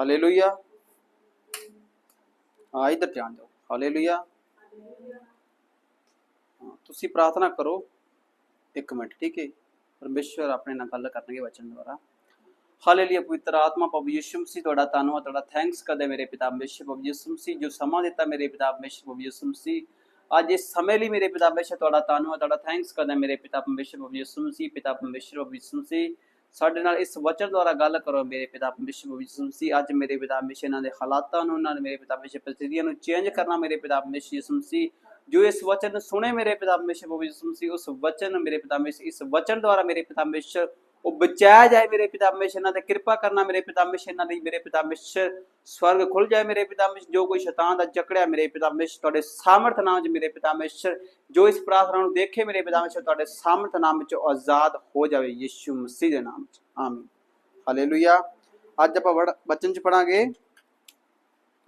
Hallelujah ਆ ਇਧਰ ਧਿਆਨ ਦਿਓ। ਹਾਲੇਲੂਇਆ ਤੁਸੀਂ ਪ੍ਰਾਰਥਨਾ ਕਰੋ। ਇੱਕ ਮਿੰਟ, ਠੀਕ ਹੈ? ਪਰਮੇਸ਼ਵਰ ਆਪਣੇ ਨਾਲ ਗੱਲ ਕਰਨਗੇ ਵਚਨ ਦੁਆਰਾ। ਹਾਲੇਲੂਇਆ ਪਵਿੱਤਰ ਆਤਮਾ, ਪ੍ਰਭੂ ਯਿਸੂ ਮਸੀਹ, ਤੁਹਾਡਾ ਧੰਨਵਾਦ, ਤੁਹਾਡਾ ਥੈਂਕਸ ਕਰਦੇ ਮੇਰੇ ਪਿਤਾ ਪਰਮੇਸ਼ਵਰ, ਪ੍ਰਭੂ ਯਿਸੂ ਮਸੀਹ, ਜੋ ਸਮਾਂ ਦਿੱਤਾ ਮੇਰੇ ਪਿਤਾ ਪਰਮੇਸ਼ਵਰ, ਪ੍ਰਭੂ ਯਿਸੂ ਮਸੀਹ। ਅੱਜ ਇਸ ਸਮੇਂ ਲਈ ਮੇਰੇ ਪਿਤਾ ਪਰਮੇਸ਼ਵਰ, ਤੁਹਾਡਾ ਧੰਨਵਾਦ, ਤੁਹਾਡਾ ਥੈਂਕਸ ਕਰਦਾ ਮੇਰੇ ਪਿਤਾ ਪਰਮੇਸ਼ਵਰ, ਪ੍ਰਭੂ ਯਿਸੂ ਮਸੀਹ, ਪਿਤਾ ਪਰਮੇਸ਼ਵਰ, ਪ੍ਰਭੂ ਯਿਸੂ ਮਸੀਹ। ਸਾਡੇ ਨਾਲ ਇਸ ਵਚਨ ਦੁਆਰਾ ਗੱਲ ਕਰੋ, ਮੇਰੇ ਪਿਤਾ ਪਰਮੇਸ਼ਵਰ ਪ੍ਰਭੂ ਯਿਸੂ ਮਸੀਹ ਅੱਜ ਮੇਰੇ ਪਿਤਾ ਪਰਮੇਸ਼ਵਰ ਇਹਨਾਂ ਦੇ ਹਾਲਾਤਾਂ ਨੂੰ ਉਹਨਾਂ ਮੇਰੇ ਪਿਤਾ ਪਰਮੇਸ਼ਵਰ ਪ੍ਰਤੀਆਂ ਨੂੰ ਚੇਂਜ ਕਰਨਾ, ਮੇਰੇ ਪਿਤਾ ਪਰਮੇਸ਼ਵਰ ਯਿਸੂ ਸੀ, ਜੋ ਇਸ ਵਚਨ ਨੂੰ ਸੁਣੇ ਮੇਰੇ ਪਿਤਾ ਪਰਮੇਸ਼ਵਰ ਪ੍ਰਭੂ ਯਿਸੂ ਮਸੀਹ ਉਸ ਵਚਨ ਨੂੰ ਮੇਰੇ ਪਿਤਾ ਪਰਮੇਸ਼ਵਰ ਇਸ ਵਚਨ ਦੁਆਰਾ ਮੇਰੇ ਪਿਤਾ ਪਰਮੇਸ਼ਵਰ ਉਹ ਬਚਾਇਆ ਜਾਏ ਮੇਰੇ ਪਿਤਾ ਪਰਮੇਸ਼ਵਰ ਤੇ ਕਿਰਪਾ ਕਰਨਾ ਮੇਰੇ ਪਿਤਾ ਪਰਮੇਸ਼ਵਰ ਇਹਨਾਂ ਮੇਰੇ ਪਿਤਾ ਪਰਮੇਸ਼ਵਰ ਸਵਰਗ ਖੁੱਲ ਜਾਏ ਮੇਰੇ ਪਿਤਾ ਪਰਮੇਸ਼ਵਰ ਜੋ ਕੋਈ ਸ਼ੈਤਾਨ ਦਾ ਜਕੜਿਆ ਮੇਰੇ ਪਿਤਾ ਪਰਮੇਸ਼ਵਰ ਤੁਹਾਡੇ ਸਾਮਰਥ ਨਾਮ 'ਚ ਮੇਰੇ ਪਿਤਾ ਪਰਮੇਸ਼ਵਰ ਜੋ ਇਸ ਪ੍ਰਾਰਥਨਾ ਨੂੰ ਦੇਖੇ ਮੇਰੇ ਪਿਤਾ ਪਰਮੇਸ਼ਵਰ ਤੁਹਾਡੇ ਸਾਮਰਥ ਨਾਮ 'ਚ ਆਜ਼ਾਦ ਹੋ ਜਾਵੇ, ਯਿਸੂ ਮਸੀਹ ਦੇ ਨਾਮ 'ਚ ਆਮੀਨ। ਹਾਲੇਲੂਇਆ। ਅੱਜ ਆਪਾਂ ਵੜ- ਬਚਨ 'ਚ ਪੜਾਂਗੇ।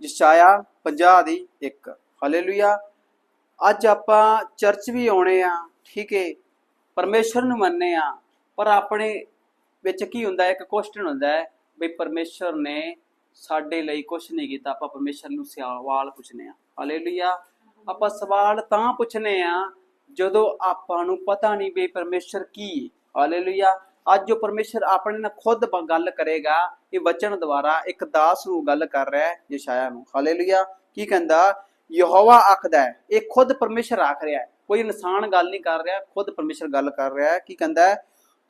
ਯਸ਼ਾਇਆ 50 ਦੀ 1 ਹਾਲੇਲੂਇਆ। ਅੱਜ ਆਪਾਂ ਚਰਚ ਵੀ ਆਉਣੇ ਆ, ਠੀਕ ਹੈ ਪਰਮੇਸ਼ਰ ਨੂੰ ਮੰਨਨੇ ਆ। ਪਰ ਆਪਣੇ ਵਿੱਚ ਕੀ ਹੁੰਦਾ ਹੈ ਇੱਕ ਕੁਐਸਚਨ ਹੁੰਦਾ ਹੈ ਵੀ ਪਰਮੇਸ਼ਰ ਨੇ ਸਾਡੇ ਲਈ ਕੁਝ ਨਹੀਂ ਕੀਤਾ, ਆਪਾਂ ਪਰਮੇਸ਼ਰ ਨੂੰ ਸਵਾਲ ਪੁੱਛਨੇ ਆ। ਹਾਲੇਲੂਇਆ ਆਪਾਂ ਸਵਾਲ ਤਾਂ ਪੁੱਛਨੇ ਆ ਜਦੋਂ ਆਪਾਂ ਨੂੰ ਪਤਾ ਨਹੀਂ ਵੀ ਪਰਮੇਸ਼ਰ ਕੀ ਹੈ। ਹਾਲੇਲੂਇਆ ਅੱਜ ਜੋ ਪਰਮੇਸ਼ਰ ਆਪਣੇ ਨਾਲ ਖੁਦ ਗੱਲ ਕਰੇਗਾ, ਇਹ ਵਚਨ ਦੁਆਰਾ ਇੱਕ ਦਾਸ ਨੂੰ ਗੱਲ ਕਰ ਰਿਹਾ ਹੈ, ਯਸ਼ਾਇਆ ਨੂੰ। ਹਾਲੇਲੂਇਆ ਕੀ ਕਹਿੰਦਾ? ਯਹੋਵਾ ਆਖਦਾ ਹੈ, ਇਹ ਖੁਦ ਪਰਮੇਸ਼ਰ ਆਖ ਰਿਹਾ ਹੈ। ਕੋਈ ਇਨਸਾਨ ਗੱਲ ਨਹੀਂ ਕਰ ਰਿਹਾ, ਖੁਦ ਪਰਮੇਸ਼ਰ ਗੱਲ ਕਰ ਰਿਹਾ ਹੈ। ਕੀ ਕਹਿੰਦਾ ਹੈ?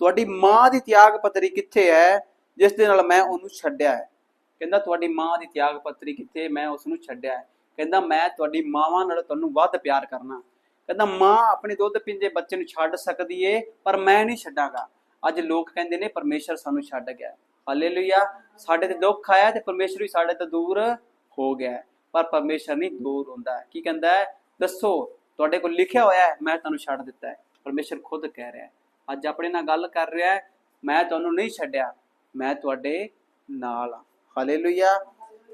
ਤੁਹਾਡੀ ਮਾਂ ਦੀ ਤਿਆਗ ਪੱਤਰੀ ਕਿੱਥੇ ਹੈ? ਜਿਸ ਦੇ ਨਾਲ ਮੈਂ ਉਹਨੂੰ ਛੱਡਿਆ ਹੈ। ਕਹਿੰਦਾ, ਤੁਹਾਡੀ ਮਾਂ ਦੀ ਤਿਆਗ ਪੱਤਰੀ ਕਿੱਥੇ? ਮੈਂ ਉਸ ਨੂੰ ਛੱਡਿਆ ਹੈ। ਕਹਿੰਦਾ, ਮੈਂ ਤੁਹਾਡੀ ਮਾਵਾਂ ਨਾਲ ਤੁਹਾਨੂੰ ਵੱਧ ਪਿਆਰ ਕਰਨਾ ਕਹਿੰਦਾ, ਮਾਂ ਆਪਣੇ ਦੁੱਧ ਪੀਂਦੇ ਬੱਚੇ ਨੂੰ ਛੱਡ ਸਕਦੀ ਏ, ਪਰ ਮੈਂ ਨਹੀਂ ਛੱਡਾਂਗਾ। ਅੱਜ ਲੋਕ ਕਹਿੰਦੇ ਨੇ, ਪਰਮੇਸ਼ਰ ਸਾਨੂੰ ਛੱਡ ਗਿਆ ਹਾਲੇਲੂਇਆ। ਸਾਡੇ ਤੇ ਦੁੱਖ ਆਇਆ ਤੇ ਪਰਮੇਸ਼ਰ ਵੀ ਸਾਡੇ ਤੋਂ ਦੂਰ ਹੋ ਗਿਆ ਹੈ। ਪਰ ਪਰਮੇਸ਼ਰ ਨਹੀਂ ਦੂਰ ਹੁੰਦਾ ਕੀ ਕਹਿੰਦਾ ਦੱਸੋ, ਤੁਹਾਡੇ ਕੋਲ ਲਿਖਿਆ ਹੋਇਆ ਹੈ, ਮੈਂ ਤੁਹਾਨੂੰ ਛੱਡ ਦਿੱਤਾ ਹੈ। ਪਰਮੇਸ਼ਰ ਖੁਦ ਕਹਿ ਰਿਹਾ ਹੈ। ਅੱਜ ਆਪਣੇ ਨਾਲ ਗੱਲ ਕਰ ਰਿਹਾ ਹੈ। ਮੈਂ ਤੁਹਾਨੂੰ ਨਹੀਂ ਛੱਡਿਆ। ਮੈਂ ਤੁਹਾਡੇ ਨਾਲ ਹਾਂ। ਹਾਲੇਲੂਇਆ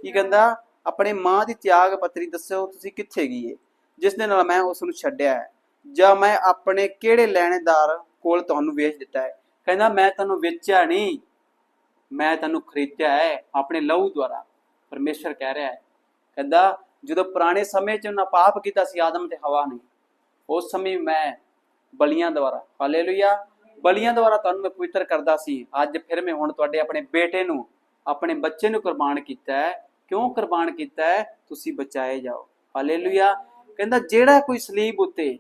ਕੀ ਕਹਿੰਦਾ? ਆਪਣੇ ਮਾਂ ਦੀ ਤਿਆਗ ਪੱਤਰੀ ਦੱਸੋ, ਤੁਸੀਂ ਕਿੱਥੇ ਗਈ ਏ ਜਿਸ ਦੇ ਨਾਲ ਮੈਂ ਉਸ ਨੂੰ ਛੱਡਿਆ ਹੈ। ਜਾਂ ਮੈਂ ਆਪਣੇ ਕਿਹੜੇ ਲੈਣੇਦਾਰ ਕੋਲ ਤੁਹਾਨੂੰ ਵੇਚ ਦਿੱਤਾ ਹੈ? ਕਹਿੰਦਾ, ਮੈਂ ਤੁਹਾਨੂੰ ਵੇਚਿਆ ਨਹੀਂ। ਮੈਂ ਤੈਨੂੰ ਖਰੀਦਿਆ ਹੈ ਆਪਣੇ ਲਹੂ ਦੁਆਰਾ। ਪਰਮੇਸ਼ਰ ਕਹਿ ਰਿਹਾ ਹੈ। ਕਹਿੰਦਾ, ਜਦੋਂ ਪੁਰਾਣੇ ਸਮੇਂ 'ਚ ਉਹਨਾਂ ਪਾਪ ਕੀਤਾ ਸੀ, ਆਦਮ ਤੇ ਹਵਾ ਨੇ ਉਸ ਸਮੇਂ ਮੈਂ ਬਲੀਆਂ ਦੁਆਰਾ। ਹਾਲੇਲੂਇਆ ਬਲੀਆਂ ਦੁਆਰਾ ਤੁਹਾਨੂੰ ਮੈਂ ਪਵਿੱਤਰ ਕਰਦਾ ਸੀ। ਅੱਜ ਫਿਰ ਮੈਂ ਹੁਣ ਤੁਹਾਡੇ ਆਪਣੇ ਬੇਟੇ ਨੂੰ, ਆਪਣੇ ਬੱਚੇ ਨੂੰ ਕੁਰਬਾਨ ਕੀਤਾ ਹੈ। ਕਿਉਂ ਕੁਰਬਾਨ ਕੀਤਾ ਹੈ? ਤੁਸੀਂ ਬਚਾਏ ਜਾਓ। ਹਾਲੇਲੂਇਆ ਕਹਿੰਦਾ, ਜਿਹੜਾ ਕੋਈ ਸਲੀਬ ਉੱਤੇ,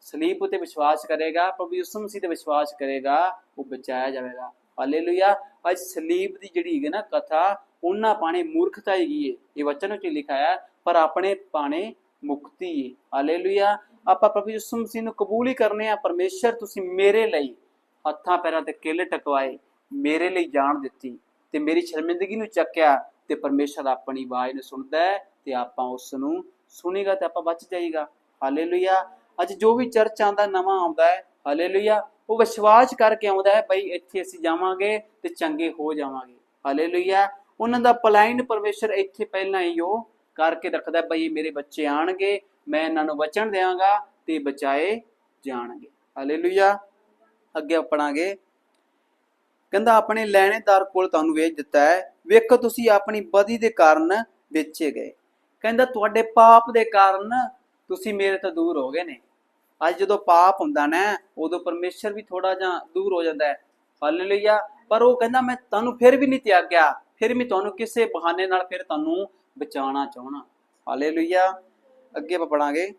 ਸਲੀਬ ਉਤੇ ਵਿਸ਼ਵਾਸ ਕਰੇਗਾ, ਪ੍ਰਭੂ ਯਿਸੂ ਮਸੀਹ ਤੇ ਵਿਸ਼ਵਾਸ ਕਰੇਗਾ, ਉਹ ਬਚਾਇਆ ਜਾਵੇਗਾ। ਹਾਲੇਲੂਇਆ ਅੱਜ ਸਲੀਬ ਦੀ ਜਿਹੜੀ ਹੈਗੀ ਨਾ ਕਥਾ, ਉਹਨਾਂ ਪਾਣੇ ਮੂਰਖਤਾ ਹੈਗੀ ਹੈ ਇਹ ਵਚਨ ਵਿੱਚ ਲਿਖਿਆ ਪਰ ਆਪਣੇ ਪਾਣੇ ਮੁਕਤੀ ਹੈ ਹਾਲੇਲੂਇਆ ਆਪਾਂ ਪ੍ਰਭੂ ਯਿਸੂ ਮਸੀਹ ਨੂੰ ਕਬੂਲ ਹੀ ਕਰਨੇ ਆ ਪਰਮੇਸ਼ਰ ਤੁਸੀਂ ਮੇਰੇ ਲਈ ਹੱਥਾਂ ਪੈਰਾਂ ਤੇ ਕਿੱਲ ਟਕਵਾਏ ਮੇਰੇ ਲਈ ਜਾਨ ਦਿੱਤੀ ਤੇ ਮੇਰੀ ਸ਼ਰਮਿੰਦਗੀ ਨੂੰ ਚੱਕਿਆ ਤੇ ਪਰਮੇਸ਼ਰ ਆਪਣੀ ਆਵਾਜ਼ ਨੂੰ ਸੁਣਦਾ ਹੈ ਤੇ ਆਪਾਂ ਉਸ ਨੂੰ ਸੁਣੇਗਾ ਤੇ ਆਪਾਂ ਬਚ ਜਾਈਗਾ। ਹਾਲੇਲੂਇਆ। ਅੱਜ ਜੋ ਵੀ ਚਰਚ ਆਂਦਾ ਨਵਾਂ ਆਉਂਦਾ ਹੈ ਹਾਲੇਲੂਇਆ। ਉਹ ਵਿਸ਼ਵਾਸ ਕਰਕੇ ਆਉਂਦਾ ਹੈ ਭਈ ਇੱਥੇ ਅਸੀਂ ਜਾਵਾਂਗੇ ਤੇ ਚੰਗੇ ਹੋ ਜਾਵਾਂਗੇ। ਹਾਲੇਲੂਇਆ। ਉਹਨਾਂ ਦਾ ਪਲਾਈਨ ਪਰਮੇਸ਼ਰ ਇੱਥੇ ਪਹਿਲਾਂ ਹੀ ਉਹ ਕਰਕੇ ਰੱਖਦਾ ਹੈ, ਭਈ ਮੇਰੇ ਬੱਚੇ ਆਣਗੇ ਮੈਂ ਇਹਨਾਂ ਨੂੰ ਬਚਣ ਦੇਵਾਂਗਾ ਤੇ ਬਚਾਏ ਜਾਣਗੇ। ਹਾਲੇਲੂਇਆ ਅੱਗੇ ਪੜਾਂਗੇ ਕਹਿੰਦਾ, ਆਪਣੇ ਲੈਣੇਦਾਰ ਕੋਲ ਤੁਹਾਨੂੰ ਵੇਚ ਦਿੱਤਾ ਹੈ। ਵੇਖੋ, ਤੁਸੀਂ ਆਪਣੀ ਬਦੀ ਦੇ ਕਾਰਨ ਵੇਚੇ ਗਏ। ਕਹਿੰਦਾ, ਤੁਹਾਡੇ ਪਾਪ ਦੇ ਕਾਰਨ ਤੁਸੀਂ ਮੇਰੇ ਤੋਂ ਦੂਰ ਹੋ ਗਏ ਨੇ। ਅੱਜ ਜਦੋਂ ਪਾਪ ਹੁੰਦਾ ਨਾ, ਉਦੋਂ ਪਰਮੇਸ਼ਰ ਵੀ ਥੋੜਾ ਜਿਹਾ ਦੂਰ ਹੋ ਜਾਂਦਾ ਹੈ। ਹਾਲੇਲੂਇਆ ਪਰ ਉਹ ਕਹਿੰਦਾ, ਮੈਂ ਤੁਹਾਨੂੰ ਫਿਰ ਵੀ ਨਹੀਂ ਤਿਆਗਿਆ। ਫਿਰ ਵੀ ਤੁਹਾਨੂੰ ਕਿਸੇ ਬਹਾਨੇ ਨਾਲ ਫਿਰ ਤੁਹਾਨੂੰ ਬਚਾਉਣਾ ਚਾਹਣਾ ਹਾਲੇਲੂਇਆ ਅੱਗੇ ਆਪਾਂ ਪੜਾਂਗੇ।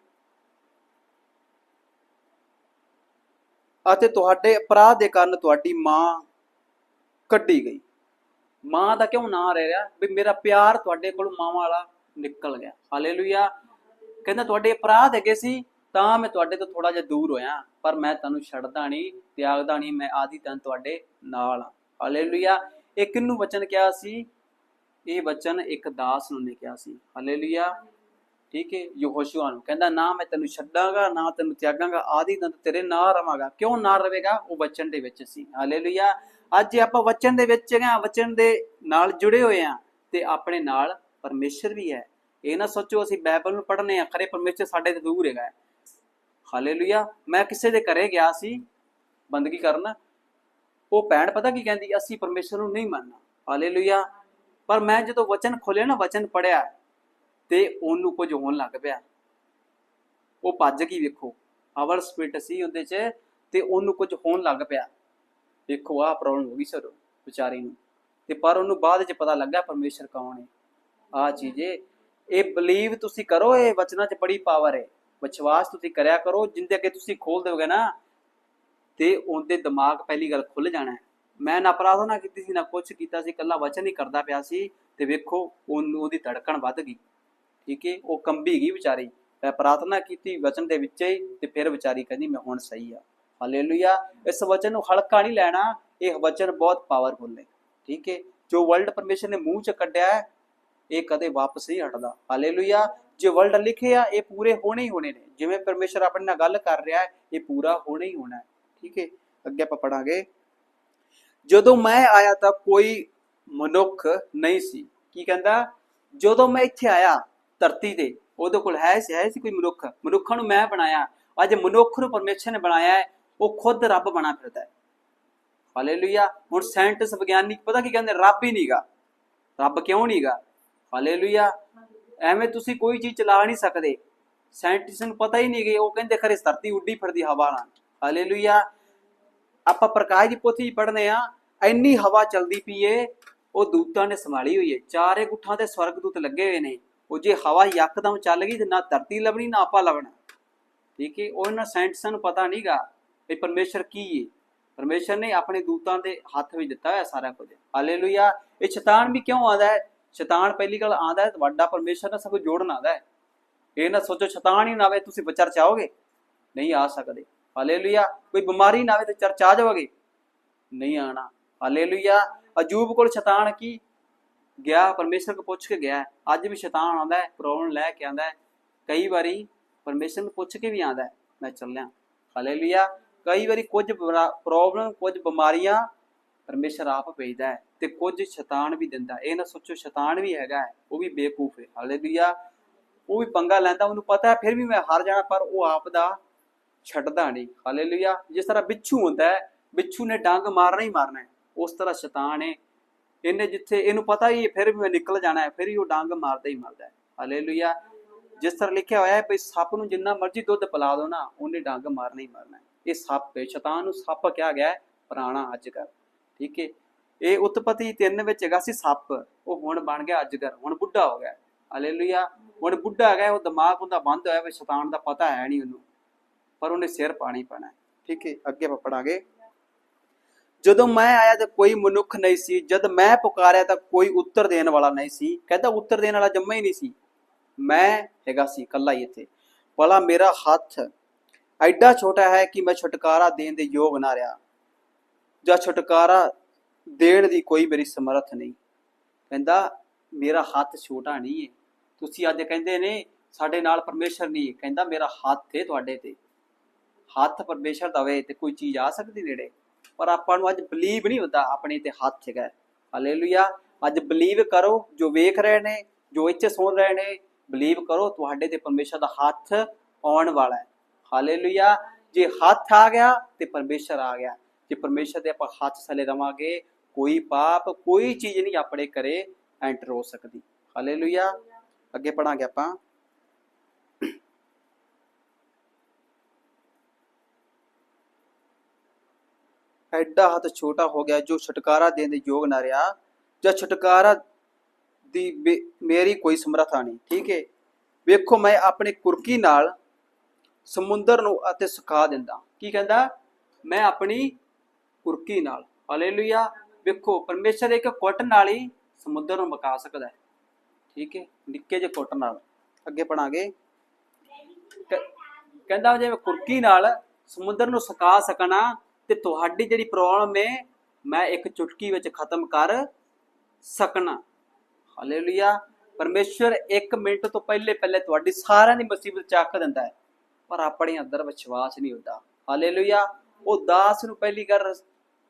ਅਤੇ ਤੁਹਾਡੇ ਅਪਰਾਧ ਦੇ ਕਾਰਨ ਤੁਹਾਡੀ ਮਾਂ ਕੱਢੀ ਗਈ। ਮਾਂ ਦਾ ਕਿਉਂ ਨਾਂ ਰਹਿ ਰਿਹਾ? ਵੀ ਮੇਰਾ ਪਿਆਰ ਤੁਹਾਡੇ ਕੋਲ ਮਾਂ ਵਾਲਾ ਨਿਕਲ ਗਿਆ। ਹਾਲੇਲੂਇਆ। ਕਹਿੰਦਾ, ਤੁਹਾਡੇ ਅਪਰਾਧ ਹੈਗੇ ਸੀ, ਤਾਂ ਮੈਂ ਤੁਹਾਡੇ ਤੋਂ ਥੋੜਾ ਜਿਹਾ ਦੂਰ ਹੋਇਆ, ਪਰ ਮੈਂ ਤੁਹਾਨੂੰ ਛੱਡਦਾ ਨਹੀਂ, ਤਿਆਗਦਾ ਨਹੀਂ, ਮੈਂ ਆਦੀ ਤਨ ਤੁਹਾਡੇ ਨਾਲ ਹਾਂ ਹਾਲੇਲੂਇਆ। ਇਹ ਕਿਹਨੂੰ ਵਚਨ ਕਿਹਾ ਸੀ? ਇਹ ਵਚਨ ਇੱਕ ਦਾਸ ਨੂੰ ਨੇ ਕਿਹਾ ਸੀ। ਹਾਲੇਲੂਇਆ। ਠੀਕ ਹੈ, ਯਹੋਸ਼ੂਆ ਨੂੰ। ਕਹਿੰਦਾ, ਨਾ ਮੈਂ ਤੈਨੂੰ ਛੱਡਾਂਗਾ, ਨਾ ਤੈਨੂੰ ਤਿਆਗਾਂਗਾ, ਆਦੀ ਤਨ ਤੇਰੇ ਨਾਲ ਰਵਾਂਗਾ। ਕਿਉਂ ਨਾਲ ਰਵੇਗਾ? ਉਹ ਵਚਨ ਦੇ ਵਿੱਚ ਸੀ। ਹਾਲੇਲੂਇਆ ਅੱਜ ਜੇ ਆਪਾਂ ਵਚਨ ਦੇ ਵਿੱਚ ਹੈਗਾ ਵਚਨ ਦੇ ਨਾਲ ਜੁੜੇ ਹੋਏ ਆ ਤੇ ਆਪਣੇ ਨਾਲ ਪਰਮੇਸ਼ਰ ਵੀ ਹੈ। ਇਹ ਨਾ ਸੋਚੋ, ਅਸੀਂ ਬਾਈਬਲ ਨੂੰ ਪੜ੍ਹਨੇ ਆ, ਖਰੇ ਪਰਮੇਸ਼ਰ ਸਾਡੇ ਤੋਂ ਦੂਰ ਹੈਗਾ ਹੈ। ਹਾਲੇਲੂਇਆ ਮੈਂ ਕਿਸੇ ਦੇ ਘਰੇ ਗਿਆ ਸੀ, ਬੰਦਗੀ ਕਰਨ, ਉਹ ਭੈਣ ਪਤਾ ਕੀ ਕਹਿੰਦੀ, ਅਸੀਂ ਪਰਮੇਸ਼ਰ ਨੂੰ ਨਹੀਂ ਮੰਨਣਾ। ਹਾਲੇਲੂਇਆ ਪਰ ਮੈਂ ਜਦੋਂ ਵਚਨ ਖੋਲਿਆ ਨਾ, ਵਚਨ ਪੜਿਆ ਤੇ ਉਹਨੂੰ ਕੁਝ ਹੋਣ ਲੱਗ ਪਿਆ। ਉਹ ਭੱਜ ਗਈ ਵੇਖੋ। ਅਵਰ ਸਪਿਟ ਸੀ ਉਹਦੇ 'ਚ ਤੇ ਉਹਨੂੰ ਕੁਝ ਹੋਣ ਲੱਗ ਪਿਆ। ਵੇਖੋ, ਆਹ ਪ੍ਰੋਬਲਮ ਹੋ ਗਈ ਸਰ ਵਿਚਾਰੀ ਨੂੰ। ਤੇ ਪਰ ਉਹਨੂੰ ਬਾਅਦ 'ਚ ਪਤਾ ਲੱਗਾ ਪਰਮੇਸ਼ਰ ਕੌਣ ਹੈ। ਆ ਚੀਜ਼ੇ ਇਹ ਬਲੀਵ ਤੁਸੀਂ ਕਰੋ, ਇਹ ਵਚਨਾਂ 'ਚ ਬੜੀ ਪਾਵਰ ਹੈ। ਵਿਸ਼ਵਾਸ ਤੁਸੀਂ ਕਰਿਆ ਕਰੋ, ਜਿੰਦੇ ਅੱਗੇ ਤੁਸੀਂ ਖੋਲ ਦਿਓਗੇ ਨਾ, ਤੇ ਉਹਦੇ ਦਿਮਾਗ ਪਹਿਲੀ ਗੱਲ ਖੁੱਲ ਜਾਣਾ ਹੈ। ਮੈਂ ਨਾ ਪ੍ਰਾਰਥਨਾ ਕੀਤੀ ਸੀ, ਨਾ ਕੁਝ ਕੀਤਾ ਸੀ ਕੱਲਾ ਵਚਨ ਹੀ ਕਰਦਾ ਪਿਆ ਸੀ। ਤੇ ਵੇਖੋ, ਉਹਨੂੰ ਉਹਦੀ ਧੜਕਣ ਵੱਧ ਗਈ। ਠੀਕ ਹੈ ਉਹ ਕੰਬੀ ਗਈ ਵਿਚਾਰੀ। ਮੈਂ ਪ੍ਰਾਰਥਨਾ ਕੀਤੀ, ਵਚਨ ਦੇ ਵਿੱਚ ਹੀ ਤੇ ਫਿਰ ਵਿਚਾਰੀ ਕਹਿੰਦੀ, ਮੈਂ ਹੁਣ ਸਹੀ ਆ। ਹਾਲੇਲੂਇਆ ਇਸ ਵਚਨ ਨੂੰ ਹਲਕਾ ਨਹੀਂ ਲੈਣਾ, ਇਹ ਵਚਨ ਬਹੁਤ ਪਾਵਰਫੁਲ ਹੈ ਠੀਕ ਹੈ ਜੋ ਵਰਲਡ ਪਰਮੇਸ਼ਰ ਨੇ ਮੂੰਹ ਚ ਕੱਢਿਆ ਹੈ, ਇਹ ਕਦੇ ਵਾਪਸ ਨਹੀਂ ਹਟਦਾ। ਹਾਲੇਲੂਇਆ ਜੋ ਵਰਲਡ ਲਿਖੇ ਆ, ਇਹ ਪੂਰੇ ਹੋਣੇ ਹੀ ਹੋਣੇ ਨੇ। ਜਿਵੇਂ ਪਰਮੇਸ਼ਰ ਆਪਣੇ ਨਾਲ ਗੱਲ ਕਰ ਰਿਹਾ ਹੈ, ਇਹ ਪੂਰਾ ਹੋਣਾ ਹੀ ਹੋਣਾ ਹੈ। ਠੀਕ ਹੈ ਅੱਗੇ ਆਪਾਂ ਪੜਾਂਗੇ। ਜਦੋਂ ਮੈਂ ਆਇਆ ਤਾਂ ਕੋਈ ਮਨੁੱਖ ਨਹੀਂ ਸੀ। ਕੀ ਕਹਿੰਦਾ? ਜਦੋਂ ਮੈਂ ਇੱਥੇ ਆਇਆ ਧਰਤੀ ਤੇ। ਉਹਦੇ ਕੋਲ ਹੈ ਸੀ ਹੈ ਸੀ ਕੋਈ ਮਨੁੱਖ? ਮਨੁੱਖਾਂ ਨੂੰ ਮੈਂ ਬਣਾਇਆ। ਅੱਜ ਮਨੁੱਖ ਨੂੰ ਪਰਮੇਸ਼ਰ ਨੇ ਬਣਾਇਆ ਹੈ। ਉਹ ਖੁਦ ਰੱਬ ਬਣਾ ਫਿਰਦਾ ਹੈ। ਹਾਲੇਲੂਇਆ। ਹੁਣ ਸਾਇੰਟਿਸਟ, ਵਿਗਿਆਨਿਕ ਪਤਾ ਕੀ ਕਹਿੰਦੇ? ਰੱਬ ਹੀ ਨਹੀਂਗਾ ਰੱਬ ਕਿਉਂ ਨਹੀਂਗਾ ਹਾਲੇਲੂਇਆ। ਐਵੇਂ ਤੁਸੀਂ ਕੋਈ ਚੀਜ਼ ਚਲਾ ਨਹੀਂ ਸਕਦੇ। ਸਾਇੰਟਿਸਟ ਨੂੰ ਪਤਾ ਹੀ ਨਹੀਂ ਕਿ ਉਹ ਕਹਿੰਦੇ ਖਰੇ ਧਰਤੀ ਉੱਡੀ ਫਿਰਦੀ ਹਵਾ ਨਾਲ। ਹਾਲੇਲੂਇਆ। ਆਪਾਂ ਪ੍ਰਕਾਸ਼ ਦੀ ਪੋਥੀ ਪੜ੍ਹਨੇ ਆ, ਇੰਨੀ ਹਵਾ ਚਲਦੀ ਪਈ ਏ, ਉਹ ਦੂਤਾਂ ਨੇ ਸੰਭਾਲੀ ਹੋਈ ਏ। ਚਾਰੇ ਗੁੱਠਾਂ ਤੇ ਸਵਰਗ ਦੂਤ ਲੱਗੇ ਹੋਏ ਨੇ। ਉਹ ਜੇ ਹਵਾ ਯਕਦਮ ਚੱਲ ਗਈ ਤੇ ਨਾ ਧਰਤੀ ਲੱਭਣੀ, ਨਾ ਆਪਾਂ ਲੱਭਣਾ। ਠੀਕ ਹੈ ਉਹਨਾਂ ਇਹਨਾਂ ਸਾਇੰਟਿਸਟਾਂ ਨੂੰ ਪਤਾ ਨਹੀਂਗਾ ਵੀ ਪਰਮੇਸ਼ਰ ਕੀ ਹੈ। ਪਰਮੇਸ਼ਰ ਨੇ ਆਪਣੇ ਦੂਤਾਂ ਦੇ ਹੱਥ ਵਿੱਚ ਦਿੱਤਾ ਹੋਇਆ ਸਾਰਾ ਕੁਝ। ਹਾਲੇਲੂਇਆ। ਇਹ ਸ਼ੈਤਾਨ ਵੀ ਕਿਉਂ ਆਉਂਦਾ ਹੈ? ਸ਼ੈਤਾਨ ਪਹਿਲੀ ਗੱਲ ਆਉਂਦਾ ਹੈ ਵੱਡਾ ਪਰਮੇਸ਼ਰ ਨਾਲ ਸਭ ਕੁਝ ਜੋੜਨ ਆਉਂਦਾ ਹੈ। ਇਹ ਨਾ ਸੋਚੋ ਸ਼ੈਤਾਨ ਹੀ ਨਾ ਆਵੇ, ਤੁਸੀਂ ਵਿਚਾਰ ਚਾਹੋਗੇ ਨਹੀਂ ਆ ਸਕਦੇ। ਹਾਲੇਲੂਇਆ। ਕੋਈ ਬਿਮਾਰੀ ਨਾ ਆਵੇ ਤੇ ਚਰਚ ਆ ਜਾਓਗੇ? ਨਹੀਂ ਆਣਾ ਹਾਲੇਲੂਇਆ। ਅਜੂਬ ਕੋਲ ਸ਼ੈਤਾਨ ਕੀ? ਗਿਆ ਪਰਮੇਸ਼ਰ ਕੋ ਪੁੱਛ ਕੇ ਗਿਆ। ਅੱਜ ਵੀ ਸ਼ੈਤਾਨ ਆਉਂਦਾ ਹੈ ਪ੍ਰੋਬਲਮ ਲੈ ਕੇ ਆਉਂਦਾ ਹੈ। ਕਈ ਵਾਰੀ ਪਰਮੇਸ਼ਰ ਨੂੰ ਪੁੱਛ ਕੇ ਵੀ ਆਉਂਦਾ ਹੈ ਮੈਂ ਚੱਲਿਆ। ਹਾਲੇਲੂਇਆ ਕਈ ਵਾਰੀ ਕੁਝ ਪ੍ਰੋਬਲਮ ਕੁਝ ਬਿਮਾਰੀਆਂ ਪਰਮੇਸ਼ਰ ਆਪ ਭੇਜਦਾ ਹੈ ਤੇ ਕੁਝ ਸ਼ੈਤਾਨ ਵੀ ਦਿੰਦਾ ਇਹ ਨਾ ਸੋਚੋ ਸ਼ੈਤਾਨ ਵੀ ਹੈਗਾ ਹੈ, ਉਹ ਵੀ ਬੇਕੂਫ ਹੈ। ਹਾਲੇਲੂਇਆ ਉਹ ਵੀ ਪੰਗਾ ਲੈਂਦਾ ਉਹਨੂੰ ਪਤਾ ਹੈ ਫਿਰ ਵੀ ਮੈਂ ਹਾਰ ਜਾਣਾ ਪਰ ਉਹ ਆਪ ਦਾ ਛੱਡਦਾ ਨਹੀਂ। ਹਾਲੇਲੂਇਆ ਜਿਸ ਤਰ੍ਹਾਂ ਬਿੱਛੂ ਹੁੰਦਾ ਹੈ ਬਿੱਛੂ ਨੇ ਡੰਗ ਮਾਰਨਾ ਹੀ ਮਾਰਨਾ ਹੈ ਉਸ ਤਰ੍ਹਾਂ ਸ਼ੈਤਾਨ ਹੈ। ਇਹਨੇ ਜਿੱਥੇ ਇਹਨੂੰ ਪਤਾ ਹੀ ਫਿਰ ਵੀ ਮੈਂ ਨਿਕਲ ਜਾਣਾ ਹੈ, ਫਿਰ ਹੀ ਉਹ ਡੰਗ ਮਾਰਦਾ ਹੀ ਮਾਰਦਾ ਹੈ। ਹਾਲੇਲੂਇਆ ਜਿਸ ਤਰ੍ਹਾਂ ਲਿਖਿਆ ਹੋਇਆ ਹੈ ਵੀ ਸੱਪ ਨੂੰ ਜਿੰਨਾ ਮਰਜ਼ੀ ਦੁੱਧ ਪਿਲਾ ਦੋ ਨਾ, ਉਹਨੇ ਡਾਂਗ ਮਾਰਨਾ ਹੀ ਮਾਰਨਾ ਇਹ ਸੱਪ ਹੈ, ਸ਼ੈਤਾਨ ਨੂੰ ਸੱਪ ਕਿਹਾ ਗਿਆ ਹੈ, ਪੁਰਾਣਾ ਅਜਗਰ। ਠੀਕ ਹੈ? ਇਹ ਉਤਪਤੀ ਤਿੰਨ ਵਿੱਚ ਹੈਗਾ ਸੀ ਸੱਪ, ਉਹ ਹੁਣ ਬਣ ਗਿਆ ਅਜਗਰ, ਹੁਣ ਬੁੱਢਾ ਹੋ ਗਿਆ। ਹਾਲੇਲੂਇਆ ਹੁਣ ਬੁੱਢਾ ਹੈਗਾ ਉਹ ਦਿਮਾਗ ਉਹਦਾ ਬੰਦ ਹੋਇਆ ਵੀ ਸ਼ੈਤਾਨ ਦਾ ਪਤਾ ਹੈ ਨਹੀਂ ਉਹਨੂੰ, ਪਰ ਉਹਨੇ ਸਿਰ ਪਾਣੀ ਪੈਣਾ ਠੀਕ ਹੈ? ਅੱਗੇ ਆਪਾਂ ਪੜਾਂਗੇ ਜਦੋਂ ਮੈਂ ਆਇਆ ਤਾਂ ਕੋਈ ਮਨੁੱਖ ਨਹੀਂ ਸੀ, ਜਦ ਮੈਂ ਪੁਕਾਰਿਆ ਤਾਂ ਕੋਈ ਉੱਤਰ ਦੇਣ ਵਾਲਾ ਨਹੀਂ ਸੀ, ਕਹਿੰਦਾ ਉੱਤਰ ਦੇਣ ਵਾਲਾ ਜੰਮਾ ਹੀ ਨਹੀਂ ਸੀ। ਮੈਂ ਹੈਗਾ ਸੀ ਇਕੱਲਾ ਹੀ ਇੱਥੇ। ਭਲਾ ਮੇਰਾ ਹੱਥ ਐਡਾ ਛੋਟਾ ਹੈ ਕਿ ਮੈਂ ਛੁਟਕਾਰਾ ਦੇਣ ਦੇ ਯੋਗ ਨਾ ਰਿਹਾ, ਜਾਂ ਛੁਟਕਾਰਾ ਦੇਣ ਦੀ ਕੋਈ ਮੇਰੀ ਸਮਰੱਥ ਨਹੀਂ। ਕਹਿੰਦਾ, ਮੇਰਾ ਹੱਥ ਛੋਟਾ ਨਹੀਂ ਹੈ ਤੁਸੀਂ ਅੱਜ ਕਹਿੰਦੇ ਨੇ, ਸਾਡੇ ਨਾਲ ਪਰਮੇਸ਼ਰ ਨਹੀਂ ਕਹਿੰਦਾ, ਮੇਰਾ ਹੱਥ ਹੈ ਤੁਹਾਡੇ ਤੇ। ਹੱਥ ਪਰਮੇਸ਼ਰ ਦਵੇ ਤੇ ਕੋਈ ਚੀਜ਼ ਆ ਸਕਦੀ ਨੇੜੇ? ਪਰ ਆਪਾਂ ਨੂੰ ਅੱਜ ਬਲੀਵ ਨਹੀਂ ਹੁੰਦਾ ਆਪਣੇ ਤੇ ਹੱਥ ਹੈਗਾ। ਹਾਲੇਲੂਇਆ ਅੱਜ ਬਲੀਵ ਕਰੋ, ਜੋ ਵੇਖ ਰਹੇ ਨੇ, ਜੋ ਇੱਥੇ ਸੁਣ ਰਹੇ ਨੇ ਬਲੀਵ ਕਰੋ, ਤੁਹਾਡੇ ਤੇ ਪਰਮੇਸ਼ਰ ਦਾ ਹੱਥ ਆਉਣ ਵਾਲਾ ਹੈ। ਹਾਲੇਲੂਇਆ ਜੇ ਹੱਥ ਆ ਗਿਆ ਤੇ ਪਰਮੇਸ਼ਰ ਆ ਗਿਆ। ਜੇ ਪਰਮੇਸ਼ਰ ਦੇ ਆਪਾਂ ਹੱਥ ਥੱਲੇ ਰਵਾਂਗੇ, ਕੋਈ ਪਾਪ, ਕੋਈ ਚੀਜ਼ ਨਹੀਂ ਆਪਣੇ ਘਰੇ ਐਂਟਰ ਹੋ ਸਕਦੀ। ਹਾਲੇਲੂਇਆ ਅੱਗੇ ਪੜਾਂਗੇ ਆਪਾਂ। ਐਡਾ ਹੱਥ ਛੋਟਾ ਹੋ ਗਿਆ ਜੋ ਛੁਟਕਾਰਾ ਦੇਣ ਦੇ ਯੋਗ ਨਾ ਰਿਹਾ, ਜਾਂ ਛੁਟਕਾਰਾ ਦੀ ਮੇਰੀ ਕੋਈ ਸਮਰੱਥਾ ਨਹੀਂ, ਠੀਕ ਹੈ? ਵੇਖੋ, ਮੈਂ ਆਪਣੀ ਕੁਰਕੀ ਨਾਲ ਸਮੁੰਦਰ ਨੂੰ ਅਤੇ ਸੁਕਾ ਦਿੰਦਾ। ਕੀ ਕਹਿੰਦਾ? ਮੈਂ ਆਪਣੀ ਕੁਰਕੀ ਨਾਲ। ਹਾਲੇਲੂਇਆ। ਵੇਖੋ, ਪਰਮੇਸ਼ਰ ਇੱਕ ਕੁੱਟ ਨਾਲ ਹੀ ਸਮੁੰਦਰ ਨੂੰ ਮਕਾ ਸਕਦਾ ਹੈ। ਠੀਕ ਹੈ? ਨਿੱਕੇ ਜਿਹੇ ਕੁੱਟ ਨਾਲ। ਅੱਗੇ ਪੜਾਂਗੇ ਕਹਿੰਦਾ ਜੇ ਮੈਂ ਕੁਰਕੀ ਨਾਲ ਸਮੁੰਦਰ ਨੂੰ ਸੁਕਾ ਸਕਣਾ ਤੇ ਤੁਹਾਡੀ ਜਿਹੜੀ ਪ੍ਰੋਬਲਮ ਹੈ ਮੈਂ ਇੱਕ ਚੁਟਕੀ ਵਿੱਚ ਖਤਮ ਕਰ ਸਕਣਾ। ਹਾਲੇਲੂਇਆ ਪਰਮੇਸ਼ਰ 1 ਮਿੰਟ ਤੋਂ ਪਹਿਲੇ ਪਹਿਲੇ ਤੁਹਾਡੀ ਸਾਰਿਆਂ ਦੀ ਮੁਸੀਬਤ ਚੱਕ ਦਿੰਦਾ ਹੈ, ਪਰ ਆਪਣੇ ਅੰਦਰ ਵਿਸ਼ਵਾਸ ਨਹੀਂ ਹੁੰਦਾ। ਹਾਲੇਲੂਇਆ ਉਹ ਦਾਸ ਨੂੰ ਪਹਿਲੀ ਗੱਲ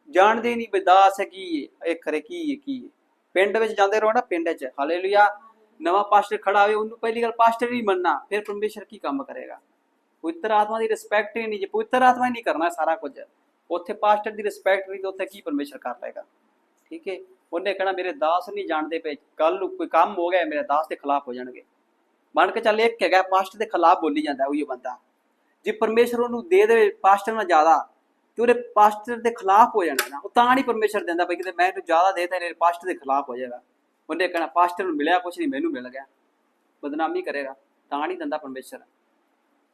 ਜਾਣਦੇ ਹੀ ਨਹੀਂ ਵੀ ਦਾਸ ਹੈ ਕੀ ਇਹ ਖਰੇ ਕੀ ਹੈ ਕੀ ਹੈ। ਪਿੰਡ ਵਿੱਚ ਜਾਂਦੇ ਰਹੋ ਨਾ, ਪਿੰਡ 'ਚ। ਹਾਲੇਲੂਇਆ ਨਵਾਂ ਪਾਸਟਰ ਖੜਾ ਹੋਵੇ, ਉਹਨੂੰ ਪਹਿਲੀ ਗੱਲ ਪਾਸਟਰ ਹੀ ਮੰਨਣਾ, ਫਿਰ ਪਰਮੇਸ਼ਰ ਕੀ ਕੰਮ ਕਰੇਗਾ? ਪਵਿੱਤਰ ਆਤਮਾ ਦੀ ਰਿਸਪੈਕਟ ਹੀ ਨਹੀਂ, ਜੇ ਪਵਿੱਤਰ ਆਤਮਾ ਹੀ ਨਹੀਂ ਕਰਨਾ ਸਾਰਾ ਕੁਝ ਉੱਥੇ ਪਾਸਟਰ ਦੀ ਰਿਸਪੈਕਟ ਨਹੀਂ ਤੇ ਉੱਥੇ ਕੀ ਪਰਮੇਸ਼ਰ ਕਰ ਲਏਗਾ ਠੀਕ ਹੈ? ਉਹਨੇ ਕਹਿਣਾ, ਮੇਰੇ ਦਾਸ ਨਹੀਂ ਜਾਣਦੇ ਪਏ। ਕੱਲ ਨੂੰ ਕੋਈ ਕੰਮ ਹੋ ਗਿਆ, ਮੇਰੇ ਦਾਸ ਦੇ ਖਿਲਾਫ ਹੋ ਜਾਣਗੇ। ਮੰਨ ਕੇ ਚੱਲ ਇੱਕ ਹੈਗਾ, ਪਾਸਟਰ ਦੇ ਖਿਲਾਫ ਬੋਲੀ ਜਾਂਦਾ ਉਹੀ ਬੰਦਾ। ਜੇ ਪਰਮੇਸ਼ਰ ਉਹਨੂੰ ਦੇ ਦੇਵੇ ਪਾਸਟਰ ਨਾਲ ਜ਼ਿਆਦਾ, ਤੇ ਉਹਦੇ ਪਾਸਟਰ ਦੇ ਖਿਲਾਫ ਹੋ ਜਾਣਾ ਨਾ, ਉਹ ਤਾਂ ਨਹੀਂ ਪਰਮੇਸ਼ਰ ਦਿੰਦਾ ਬਈ ਕਿਤੇ ਮੈਂ ਇਹਨੂੰ ਜ਼ਿਆਦਾ ਦੇ ਤਾ ਪਾਸਟਰ ਦੇ ਖਿਲਾਫ ਹੋ ਜਾਏਗਾ। ਉਹਨੇ ਕਹਿਣਾ, ਪਾਸਟਰ ਨੂੰ ਮਿਲਿਆ ਕੁਛ ਨਹੀਂ, ਮੈਨੂੰ ਮਿਲ ਗਿਆ। ਬਦਨਾਮੀ ਕਰੇਗਾ। ਤਾਂ ਨਹੀਂ ਦਿੰਦਾ ਪਰਮੇਸ਼ਰ।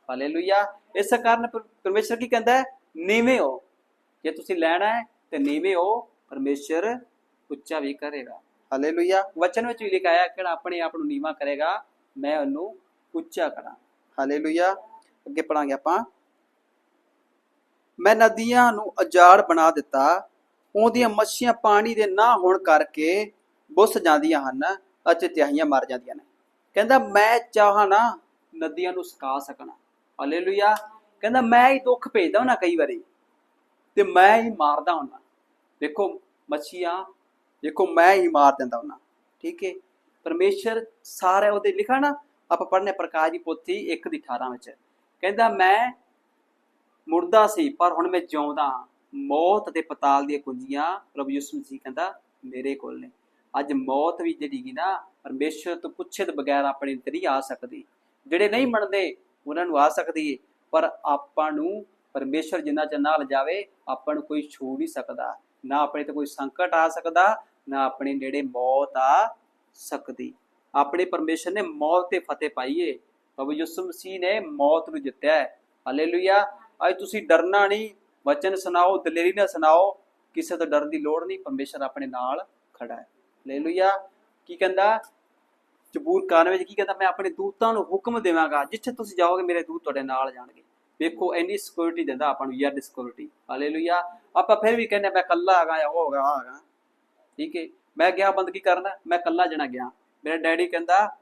ਹਾਲੇਲੂਇਆ ਇਸ ਕਾਰਨ ਪਰ- ਪਰਮੇਸ਼ਰ ਕੀ ਕਹਿੰਦਾ ਨੀਵੇਂ ਹੋ। ਜੇ ਤੁਸੀਂ ਲੈਣਾ ਹੈ ਤੇ ਨੀਵੇਂ ਹੋ ਪਰਮੇਸ਼ਰ ਉੱਚਾ ਵੀ ਕਰੇਗਾ। ਹਾਲੇਲੂਇਆ। ਵਚਨ ਵਿੱਚ ਵੀ ਲਿਖਿਆ ਹੈ ਕਿ ਆਪਣੇ ਆਪ ਨੂੰ ਨੀਵਾਂ ਕਰੇਗਾ ਮੈਂ ਉਹਨੂੰ ਉੱਚਾ ਕਰਾਂ। ਹਾਲੇਲੂਇਆ। ਅੱਗੇ ਪੜਾਂਗੇ ਆਪਾਂ। ਮੈਂ ਨਦੀਆਂ ਨੂੰ ਅਜਾੜ ਬਣਾ ਦਿੱਤਾ ਉਹਦੀਆਂ ਮੱਛੀਆਂ ਪਾਣੀ ਦੇ ਨਾ ਹੋਣ ਕਰਕੇ ਬੁੱਸ ਜਾਂਦੀਆਂ ਹਨ ਅਤੇ ਤਿਆਹੀਆਂ ਮਰ ਜਾਂਦੀਆਂ ਨੇ। ਕਹਿੰਦਾ ਮੈਂ ਚਾਹਾਂ ਨਾ ਨਦੀਆਂ ਨੂੰ ਸੁਕਾ ਸਕਣਾ। ਹਾਲੇਲੂਇਆ। ਕਹਿੰਦਾ ਮੈਂ ਹੀ ਦੁੱਖ ਭੇਜਦਾ ਹਾਂ ਕਈ ਵਾਰੀ। ਤੇ ਮੈਂ ਹੀ ਮਾਰਦਾ ਹੁੰਦਾ। ਦੇਖੋ ਮੱਛੀਆਂ ਦੇਖੋ ਮੈਂ ਹੀ ਮਾਰ ਦਿੰਦਾ ਹੁੰਦਾ। ਠੀਕ ਹੈ ਪਰਮੇਸ਼ਰ ਸਾਰੇ ਉਹਦੇ ਲਿਖਾ ਨਾ, ਆਪਾਂ ਪੜ੍ਹਨੇ ਪ੍ਰਕਾਸ਼ ਦੀ ਪੋਥੀ 1 ਦੀ 18 ਵਿੱਚ। ਕਹਿੰਦਾ ਮੈਂ ਮੁਰਦਾ ਸੀ, ਪਰ ਹੁਣ ਮੈਂ ਜਿਉਂਦਾ ਹਾਂ। ਮੌਤ ਅਤੇ ਪਤਾਲ ਦੀਆਂ ਕੁੰਜੀਆਂ, ਪ੍ਰਭੂ ਯਿਸੂ ਮਸੀਹ ਕਹਿੰਦਾ, ਮੇਰੇ ਕੋਲ ਨੇ। ਅੱਜ ਮੌਤ ਵੀ ਜਿਹੜੀ ਨਾ, ਪਰਮੇਸ਼ਰ ਤੋਂ ਪੁੱਛੇ ਤੋਂ ਬਗੈਰ ਆਪਣੇ ਤਰੀ ਆ ਸਕਦੀ। ਜਿਹੜੇ ਨਹੀਂ ਮੰਨਦੇ, ਉਹਨਾਂ ਨੂੰ ਆ ਸਕਦੀ ਹੈ ਪਰ ਆਪਾਂ ਨੂੰ ਪਰਮੇਸ਼ਰ ਜਿੰਨਾ ਚਿਰ ਨਾਲ ਜਾਵੇ ਆਪਾਂ ਨੂੰ ਕੋਈ ਛੂ ਨਹੀਂ ਸਕਦਾ। ਨਾ ਆਪਣੇ ਤੇ ਕੋਈ ਸੰਕਟ ਆ ਸਕਦਾ, ਨਾ ਆਪਣੇ ਨੇੜੇ ਮੌਤ ਆ ਸਕਦੀ। ਆਪਣੇ ਪਰਮੇਸ਼ਰ ਨੇ ਮੌਤ ਤੇ ਫਤਿਹ ਪਾਈਏ। ਏ ਪ੍ਰਭੂ ਯਿਸੂ ਮਸੀਹ ਨੇ ਮੌਤ ਨੂੰ ਜਿੱਤਿਆ ਹੈ। ਹਾਲੇਲੂਇਆ। ਅੱਜ ਤੁਸੀਂ ਡਰਨਾ ਨਹੀਂ। ਵਚਨ ਸੁਣਾਓ, ਦਲੇਰੀ ਨਾਲ ਸੁਣਾਓ। ਕਿਸੇ ਤੋਂ ਡਰਨ ਦੀ ਲੋੜ ਨਹੀਂ। ਪਰਮੇਸ਼ਰ ਆਪਣੇ ਨਾਲ ਖੜਾ ਹੈ। ਹਾਲੇਲੂਇਆ। ਕੀ ਕਹਿੰਦਾ? ਜ਼ਬੂਰ ਕਾਨ ਵਿੱਚ ਕੀ ਕਹਿੰਦਾ? ਮੈਂ ਆਪਣੇ ਦੂਤਾਂ ਨੂੰ ਹੁਕਮ ਦੇਵਾਂਗਾ। ਜਿੱਥੇ ਤੁਸੀਂ ਜਾਓਗੇ, ਮੇਰੇ ਦੂਤ ਤੁਹਾਡੇ ਨਾਲ ਜਾਣਗੇ। ਵੇਖੋ, ਇੰਨੀ ਸਿਕਿਉਰਿਟੀ ਦਿੰਦਾ ਆਪਾਂ ਨੂੰ, ਯਾਰ ਸਿਕਿਉਰਿਟੀ ਹਾਲੇਲੂਇਆ ਆਪਾਂ ਫਿਰ ਵੀ ਕਹਿੰਦੇ ਮੈਂ ਕੱਲਾ ਆਗਾ ਜਾਂ ਹੋਗਾ ਹੈਗਾ। ਠੀਕ ਹੈ ਮੈਂ ਗਿਆ ਬੰਦਗੀ ਕਰਨ? ਮੈਂ ਕੱਲਾ ਜਣਾ ਗਿਆ। ਮੇਰਾ ਡੈਡੀ ਕਹਿੰਦਾ,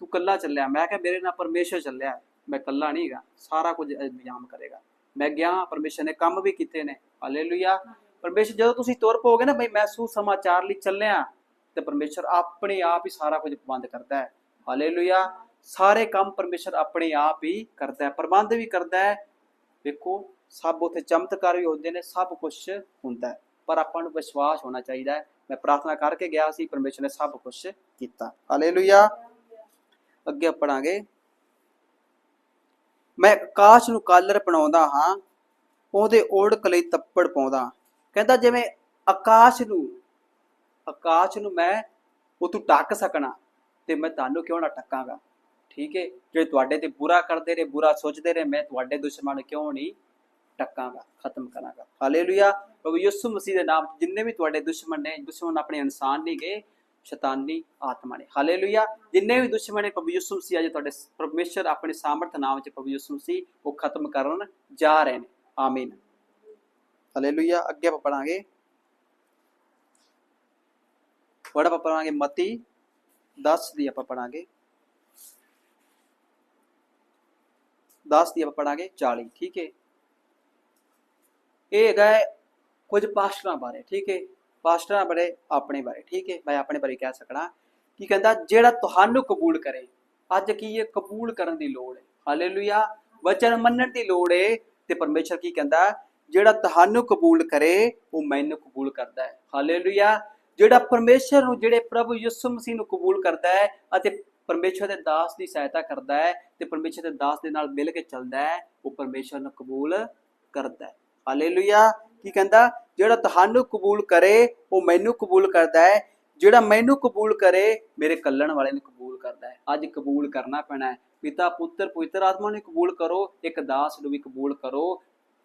ਤੂੰ ਕੱਲਾ ਚੱਲਿਆ। ਮੈਂ ਕਿਹਾ, ਮੇਰੇ ਨਾਲ ਪਰਮੇਸ਼ਰ ਚੱਲਿਆ ਮੈਂ ਕੱਲਾ ਨਹੀਂ ਹੈਗਾ। ਸਾਰਾ ਕੁਝ ਇੰਤਜ਼ਾਮ ਕਰੇਗਾ। ਮੈਂ ਗਿਆ, ਪਰਮੇਸ਼ਰ ਨੇ ਕੰਮ ਵੀ ਕੀਤੇ ਨੇ। ਹਾਲੇਲੂਇਆ ਪਰਮੇਸ਼ਰ, ਜਦੋਂ ਤੁਸੀਂ ਤੁਰ ਪੋਗੇ ਨਾ, ਬਈ ਮੈਂ ਸੁਸਮਾਚਾਰ ਲਈ ਚੱਲਿਆ, ਤੇ ਪਰਮੇਸ਼ਰ ਆਪਣੇ ਆਪ ਹੀ ਸਾਰਾ ਕੁਝ ਬੰਦ ਕਰਦਾ ਹੈ। ਹਾਲੇਲੂਇਆ ਸਾਰੇ ਕੰਮ ਪਰਮੇਸ਼ਰ ਆਪਣੇ ਆਪ ਹੀ ਕਰਦਾ ਹੈ, ਪ੍ਰਬੰਧ ਵੀ ਕਰਦਾ ਹੈ। ਵੇਖੋ, ਸਭ ਉਥੇ ਚਮਤਕਾਰ ਵੀ ਹੁੰਦੇ ਨੇ, ਸਭ ਕੁਝ ਹੁੰਦਾ ਹੈ। ਪਰ ਆਪਾਂ ਨੂੰ ਵਿਸ਼ਵਾਸ ਹੋਣਾ ਚਾਹੀਦਾ ਹੈ। ਮੈਂ ਪ੍ਰਾਰਥਨਾ ਕਰਕੇ ਗਿਆ ਸੀ, ਪਰਮੇਸ਼ਰ ਨੇ ਸਭ ਕੁਝ ਕੀਤਾ। ਹਾਲੇਲੂਇਆ ਅੱਗੇ ਪੜਾਂਗੇ ਮੈਂ ਆਕਾਸ਼ ਨੂੰ ਕਾਲਰ ਬਣਾਉਂਦਾ ਹਾਂ, ਉਹਦੇ ਓੜਕ ਲਈ ਤੱਪੜ ਪਾਉਂਦਾ ਕਹਿੰਦਾ ਜਿਵੇਂ ਆਕਾਸ਼ ਨੂੰ ਆਕਾਸ਼ ਨੂੰ ਮੈਂ, ਉਹ ਤੂੰ ਟੱਕ ਸਕਣਾ ਤੇ ਮੈਂ ਤੁਹਾਨੂੰ ਕਿਉਂ ਨਾ ਟੱਕਾਂਗਾ ਠੀਕ ਹੈ? ਜਿਹੜੇ ਤੁਹਾਡੇ ਤੇ ਬੁਰਾ ਕਰਦੇ ਰਹੇ, ਬੁਰਾ ਸੋਚਦੇ ਰਹੇ, ਮੈਂ ਤੁਹਾਡੇ ਦੁਸ਼ਮਣ ਨੂੰ ਕਿਉਂ ਨਹੀਂ ਟੱਕਾਂਗਾ, ਖਤਮ ਕਰਾਂਗਾ? ਹਾਲੇਲੂਇਆ ਪ੍ਰਭੂ ਯਿਸੂ ਮਸੀਹ ਦੇ ਨਾਮ ਜਿੰਨੇ ਵੀ ਤੁਹਾਡੇ ਦੁਸ਼ਮਣ ਨੇ, ਦੁਸ਼ਮਣ ਆਪਣੇ ਇਨਸਾਨ ਨਹੀਂ ਗਏ, ਸ਼ੈਤਾਨੀ ਆਤਮਾ ਨੇ। ਹਾਲੇਲੂਇਆ ਜਿੰਨੇ ਵੀ ਦੁਸ਼ਮਣ ਨੇ, ਪ੍ਰਭੂ ਯਿਸੂ ਮਸੀਹ ਅਜੇ ਤੁਹਾਡੇ ਪਰਮੇਸ਼ਰ ਆਪਣੇ ਸਾਮਰਥ ਨਾਮ 'ਚ ਪ੍ਰਭੂ ਯਿਸੂ ਮਸੀਹ, ਉਹ ਖਤਮ ਕਰਨ ਜਾ ਰਹੇ ਨੇ। ਆਮੀਨ ਹਾਲੇਲੂਇਆ ਅੱਗੇ ਆਪਾਂ ਪੜਾਂਗੇ ਵੜਾ ਆਪਾਂ ਪੜਾਂਗੇ ਮਤੀ 10 ਦੀ ਆਪਾਂ ਪੜਾਂਗੇ 10 ਦੀ ਆਪਾਂ ਪੜਾਂਗੇ 40 ਠੀਕ ਹੈ ਇਹ ਹੈਗਾ ਕੁਝ ਪਾਸਟਰਾਂ ਬਾਰੇ, ਠੀਕ ਹੈ ਪਾਸਟਰਾਂ ਬਾਰੇ ਆਪਣੇ ਬਾਰੇ, ਠੀਕ ਹੈ ਮੈਂ ਆਪਣੇ ਬਾਰੇ ਕਹਿ ਸਕਣਾ ਕੀ ਕਹਿੰਦਾ, ਜਿਹੜਾ ਤੁਹਾਨੂੰ ਕਬੂਲ ਕਰੇ, ਅੱਜ ਕੀ ਹੈ ਕਬੂਲ ਕਰਨ ਦੀ ਲੋੜ ਹੈ ਹਾਲੇਲੂਇਆ, ਵਚਨ ਮੰਨਣ ਦੀ ਲੋੜ ਹੈ ਤੇ ਪਰਮੇਸ਼ਰ ਕੀ ਕਹਿੰਦਾ, ਜਿਹੜਾ ਤੁਹਾਨੂੰ ਕਬੂਲ ਕਰੇ, ਉਹ ਮੈਨੂੰ ਕਬੂਲ ਕਰਦਾ ਹੈ। ਹਾਲੇਲੂਇਆ, ਜਿਹੜਾ ਪਰਮੇਸ਼ਰ ਨੂੰ, ਜਿਹੜੇ ਪ੍ਰਭੂ ਯਿਸੂ ਮਸੀਹ ਨੂੰ ਕਬੂਲ ਕਰਦਾ ਹੈ ਅਤੇ ਪਰਮੇਸ਼ਰ ਦੇ ਦਾਸ ਦੀ ਸਹਾਇਤਾ ਕਰਦਾ ਹੈ ਤੇ ਪਰਮੇਸ਼ਰ ਦੇ ਦਾਸ ਦੇ ਨਾਲ ਮਿਲ ਕੇ ਚੱਲਦਾ ਹੈ, ਉਹ ਪਰਮੇਸ਼ਰ ਨੂੰ ਕਬੂਲ ਕਰਦਾ ਹੈ। ਹਾਲੇਲੂਇਆ ਕੀ ਕਹਿੰਦਾ? ਜਿਹੜਾ ਤੁਹਾਨੂੰ ਕਬੂਲ ਕਰੇ, ਉਹ ਮੈਨੂੰ ਕਬੂਲ ਕਰਦਾ ਹੈ। ਜਿਹੜਾ ਮੈਨੂੰ ਕਬੂਲ ਕਰੇ, ਮੇਰੇ ਕੱਲਣ ਵਾਲੇ ਨੂੰ ਕਬੂਲ ਕਰਦਾ ਹੈ। ਅੱਜ ਕਬੂਲ ਕਰਨਾ ਪੈਣਾ ਹੈ। ਪਿਤਾ, ਪੁੱਤਰ, ਪਵਿੱਤਰ ਆਤਮਾ ਨੂੰ ਕਬੂਲ ਕਰੋ, ਇੱਕ ਦਾਸ ਨੂੰ ਵੀ ਕਬੂਲ ਕਰੋ।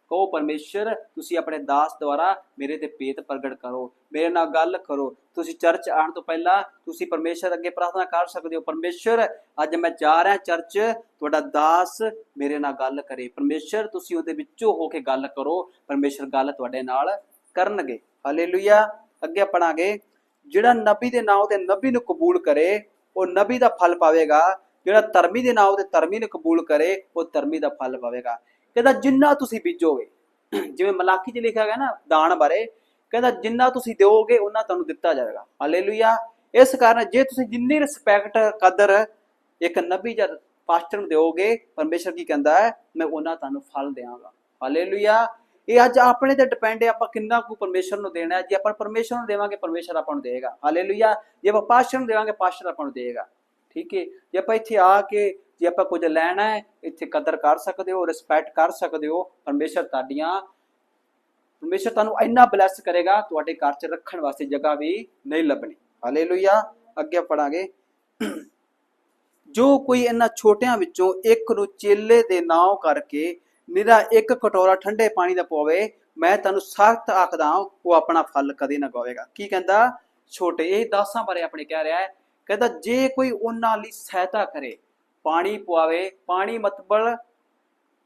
ਕਹੋ, ਪਰਮੇਸ਼ਰ, ਤੁਸੀਂ ਆਪਣੇ ਦਾਸ ਦੁਆਰਾ ਮੇਰੇ ਤੇ ਪੇਤ ਪ੍ਰਗਟ ਕਰੋ। ਮੇਰੇ ਨਾਲ ਗੱਲ ਕਰੋ। ਤੁਸੀਂ ਚਰਚ ਆਉਣ ਤੋਂ ਪਹਿਲਾਂ ਤੁਸੀਂ ਪਰਮੇਸ਼ਰ ਅੱਗੇ ਪ੍ਰਾਰਥਨਾ ਕਰ ਸਕਦੇ ਹੋ। ਪਰਮੇਸ਼ਰ, ਅੱਜ ਮੈਂ ਜਾ ਰਿਹਾ ਚਰਚ, ਤੁਹਾਡਾ ਦਾਸ ਮੇਰੇ ਨਾਲ ਗੱਲ ਕਰੇ। ਪਰਮੇਸ਼ਰ, ਤੁਸੀਂ ਉਹਦੇ ਵਿੱਚੋਂ ਹੋ ਕੇ ਗੱਲ ਕਰੋ। ਪਰਮੇਸ਼ਰ ਗੱਲ ਤੁਹਾਡੇ ਨਾਲ ਕਰਨਗੇ। ਹਾਲੇਲੂਇਆ ਅੱਗੇ ਪੜਾਂਗੇ ਜਿਹੜਾ ਨਬੀ ਦੇ ਨਾਮ ਤੇ ਨਬੀ ਨੂੰ ਕਬੂਲ ਕਰੇ, ਉਹ ਨਬੀ ਦਾ ਫਲ ਪਾਵੇਗਾ। ਜਿਹੜਾ ਧਰਮੀ ਦੇ ਨਾਮ ਤੇ ਧਰਮੀ ਨੂੰ ਕਬੂਲ ਕਰੇ, ਉਹ ਧਰਮੀ ਦਾ ਫਲ ਪਾਵੇਗਾ। ਕਹਿੰਦਾ, ਜਿੰਨਾ ਤੁਸੀਂ ਬੀਜੋਗੇ, ਜਿਵੇਂ ਮਲਾਕੀ 'ਚ ਲਿਖਿਆ ਗਿਆ ਨਾ, ਦਾਨ ਬਾਰੇ, ਕਹਿੰਦਾ, ਜਿੰਨਾ ਤੁਸੀਂ ਦਿਓਗੇ ਉਹਨਾਂ ਤੁਹਾਨੂੰ ਦਿੱਤਾ ਜਾਵੇਗਾ ਹਾਲੇਲੂਇਆ। ਇਸ ਕਾਰਨ ਜੇ ਤੁਸੀਂ ਜਿੰਨੀ ਰਿਸਪੈਕਟ ਕਦਰ ਇੱਕ ਨਬੀ ਜਾਂ ਪਾਸਟਰ ਨੂੰ ਦਿਓਗੇ, ਪਰਮੇਸ਼ਰ ਕੀ ਕਹਿੰਦਾ ਹੈ, ਮੈਂ ਉਹਨਾਂ ਤੁਹਾਨੂੰ ਫਲ ਦੇਵਾਂਗਾ ਹਾਲੇਲੂਇਆ। ਇਹ ਅੱਜ ਆਪਣੇ ਤੇ ਡਿਪੈਂਡ ਹੈ, ਆਪਾਂ ਕਿੰਨਾ ਕੁ ਪਰਮੇਸ਼ਰ ਨੂੰ ਦੇਣਾ ਹੈ। ਜੇ ਆਪਾਂ ਪਰਮੇਸ਼ਰ ਨੂੰ ਦੇਵਾਂਗੇ, ਪਰਮੇਸ਼ਰ ਆਪਾਂ ਨੂੰ ਦੇਗਾ ਹਾਲੇਲੂਇਆ। ਜੇ ਆਪਾਂ ਪਾਸ਼ਰ ਨੂੰ ਦੇਵਾਂਗੇ ਪਾਸ਼ਟਰ ਆਪਾਂ ਨੂੰ ਦੇਗਾ ਠੀਕ ਹੈ ਜੇ ਆਪਾਂ ਇੱਥੇ ਆ ਕੇ ਜੇ ਆਪਾਂ ਕੁਝ ਲੈਣਾ ਹੈ, ਇੱਥੇ ਕਦਰ ਕਰ ਸਕਦੇ ਹੋ ਰਿਸਪੈਕਟ ਕਰ ਸਕਦੇ ਹੋ, ਪਰਮੇਸ਼ਰ ਤੁਹਾਡੀਆਂ, ਪਰਮੇਸ਼ਰ ਤੁਹਾਨੂੰ ਇੰਨਾ ਬਲੈਸ ਕਰੇਗਾ, ਤੁਹਾਡੇ ਘਰ 'ਚ ਰੱਖਣ ਵਾਸਤੇ ਜਗ੍ਹਾ ਵੀ ਨਹੀਂ ਲੱਭਣੀ। ਹਾਲੇਲੂਇਆ ਅੱਗੇ ਪੜਾਂਗੇ ਜੋ ਕੋਈ ਇਹਨਾਂ ਛੋਟਿਆਂ ਵਿੱਚੋਂ ਇੱਕ ਨੂੰ ਚੇਲੇ ਦੇ ਨਾਮ ਕਰਕੇ ਨਿਰਾ ਇੱਕ ਕਟੋਰਾ ਠੰਡੇ ਪਾਣੀ ਦਾ ਪਵੇ ਮੈਂ ਤੁਹਾਨੂੰ ਸਖਤ ਆਖਦਾ ਉਹ ਆਪਣਾ ਫਲ ਕਦੇ ਨਾ ਗਵਾਵੇਗਾ ਕੀ ਕਹਿੰਦਾ? ਛੋਟੇ ਇਹ ਦਾਸਾਂ ਬਾਰੇ ਆਪਣੇ ਕਹਿ ਰਿਹਾ ਹੈ। ਕਹਿੰਦਾ, ਜੇ ਕੋਈ ਉਹਨਾਂ ਲਈ ਸਹਾਇਤਾ ਕਰੇ ਪਾਣੀ ਪਵਾਵੇ ਪਾਣੀ ਮਤਲਬ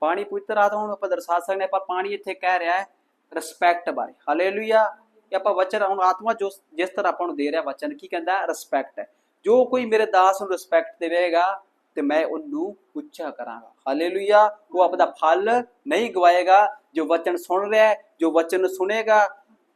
ਪਾਣੀ ਪਵਿੱਤਰ ਆਤਮਾ ਨੂੰ ਆਪਾਂ ਦਰਸਾ ਸਕਦੇ ਹਾਂ ਪਰ ਪਾਣੀ ਇੱਥੇ ਕਹਿ ਰਿਹਾ ਹੈ ਰਿਸਪੈਕਟ ਬਾਰੇ। ਹਾਲੇਲੂਇਆ ਇਹ ਆਪਾਂ ਵਚਨ, ਹੁਣ ਆਤਮਾ ਜੋ ਜਿਸ ਤਰ੍ਹਾਂ ਆਪਾਂ ਨੂੰ ਦੇ ਰਿਹਾ ਵਚਨ, ਕੀ ਕਹਿੰਦਾ ਰਿਸਪੈਕਟ ਹੈ। ਜੋ ਕੋਈ ਮੇਰੇ ਦਾਸ ਨੂੰ ਰਿਸਪੈਕਟ ਦੇਵੇਗਾ, ਤੇ ਮੈਂ ਉਹਨੂੰ ਉੱਚਾ ਕਰਾਂਗਾ। ਹਾਲੇਲੂਇਆ ਉਹ ਆਪਣਾ ਫਲ ਨਹੀਂ ਗਵਾਏਗਾ, ਜੋ ਵਚਨ ਸੁਣ ਰਿਹਾ ਹੈ, ਜੋ ਵਚਨ ਨੂੰ ਸੁਨੇਗਾ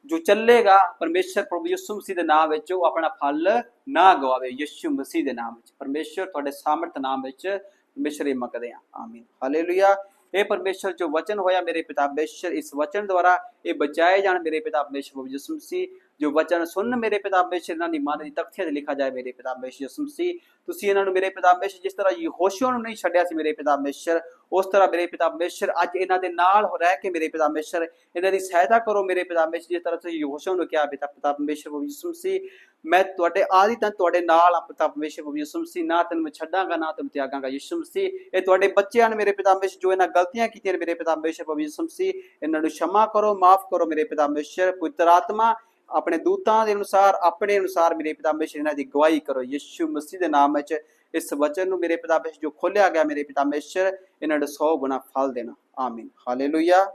ਜੋ ਚੱਲੇਗਾ, ਪਰਮੇਸ਼ਰ ਪ੍ਰਭੂ ਯਿਸੂ ਮਸੀਹ ਦੇ ਨਾਮ ਵਿੱਚ, ਉਹ ਆਪਣਾ ਫਲ ਨਾ ਗਵਾਵੇ, ਯਿਸੂ ਮਸੀਹ ਦੇ ਨਾਮ ਵਿੱਚ। ਪਰਮੇਸ਼ਰ ਤੁਹਾਡੇ ਸਾਮਰਥ ਨਾਮ ਵਿੱਚ ਪਰਮੇਸ਼ਰ ਇਹ ਮੰਗਦੇ ਆ। ਆਮੀਨ। ਹਾਲੇਲੂਇਆ। ਇਹ ਪਰਮੇਸ਼ਰ ਜੋ ਵਚਨ ਹੋਇਆ ਮੇਰੇ ਪਿਤਾ ਪਰਮੇਸ਼ਰ, ਇਸ ਵਚਨ ਦੁਆਰਾ ਇਹ ਬਚਾਏ ਜਾਣ ਮੇਰੇ ਪਿਤਾ ਪਰਮੇਸ਼ਰ ਪ੍ਰਭੂ ਯਿਸੂ ਮਸੀਹ ਜੋ ਵਚਨ ਸੁਣਨ ਮੇਰੇ ਪਿਤਾ ਪਰਮੇਸ਼ਰ ਇਹਨਾਂ ਦੀ ਮਾਂ ਦੀ ਤਖਤੀਆਂ ਤੇ ਲਿਖਾ ਜਾਏ ਮੇਰੇ ਪਿਤਾ ਪਰਮੇਸ਼ਰ ਯਿਸੂ ਮਸੀਹ ਤੁਸੀਂ ਇਹਨਾਂ ਨੂੰ ਮੇਰੇ ਪਿਤਾ ਪਰਮੇਸ਼ਰ ਜਿਸ ਤਰ੍ਹਾਂ ਯਹੋਸ਼ੂਆ ਨੂੰ ਨਹੀਂ ਛੱਡਿਆ ਸੀ ਮੇਰੇ ਪਿਤਾ ਪਰਮੇਸ਼ਰ ਉਸ ਤਰ੍ਹਾਂ ਮੇਰੇ ਪਿਤਾ ਪਰਮੇਸ਼ਰ ਅੱਜ ਇਹਨਾਂ ਦੇ ਨਾਲ ਹੋ ਰਹਿ ਕੇ ਮੇਰੇ ਪਿਤਾ ਪਰਮੇਸ਼ਰ ਇਹਨਾਂ ਦੀ ਸਹਾਇਤਾ ਕਰੋ ਮੇਰੇ ਪਿਤਾ ਪਰਮੇਸ਼ਰ ਜਿਸ ਤਰ੍ਹਾਂ ਤੁਸੀਂ ਯਹੋਸ਼ੂਆ ਨੂੰ ਕਿਹਾ ਪਿਤਾ ਪਿਤਾ ਪਰਮੇਸ਼ਰ ਉਹ ਯਿਸੂ ਮਸੀਹ ਮੈਂ ਤੁਹਾਡੇ ਆਦੀ ਤਾਂ ਤੁਹਾਡੇ ਨਾਲ ਆ ਪਿਤਾ ਪਰਮੇਸ਼ਰ ਉਹ ਯਿਸੂ ਮਸੀਹ ਨਾ ਤੈਨੂੰ ਮੈਂ ਛੱਡਾਂਗਾ ਨਾ ਤੈਨੂੰ ਤਿਆਗਾਂਗਾ ਯਿਸੂ ਮਸੀਹ ਇਹ ਤੁਹਾਡੇ ਬੱਚਿਆਂ ਨੇ ਮੇਰੇ ਪਿਤਾ ਪਰਮੇਸ਼ਰ ਜੋ ਇਹਨਾਂ ਗਲਤੀਆਂ ਕੀਤੀਆਂ ਨੇ ਮੇਰੇ ਪਿਤਾ ਪਰਮੇਸ਼ਰ ਉਹ ਯਿਸੂ ਮਸੀਹ ਇਹਨਾਂ ਨੂੰ ਸ਼ਮਾ ਕਰੋ ਮਾਫ ਕਰੋ ਮੇਰੇ ਪਿਤਾ ਮੇਸ਼ਰ ਪੁੱਤਰ ਆਤਮਾ ਆਪਣੇ ਦੂਤਾਂ ਦੇ ਅਨੁਸਾਰ, ਆਪਣੇ ਅਨੁਸਾਰ ਮੇਰੇ ਪਿਤਾ ਪਰਮੇਸ਼ਰ ਇਹਨਾਂ ਦੀ ਗਵਾਹੀ ਕਰੋ। ਯਿਸੂ ਮਸੀਹ ਦੇ ਨਾਮ ਵਿੱਚ ਇਸ ਵਚਨ ਨੂੰ ਮੇਰੇ ਪਿਤਾ ਪਰਮੇਸ਼ਰ ਜੋ ਖੋਲਿਆ ਗਿਆ ਮੇਰੇ ਪਿਤਾ ਪਰਮੇਸ਼ਰ ਇਹਨਾਂ ਨੂੰ 100 ਗੁਣਾ ਫਲ ਦੇਣਾ। ਆਮੀਨ। ਹਾਲੇਲੂਇਆ।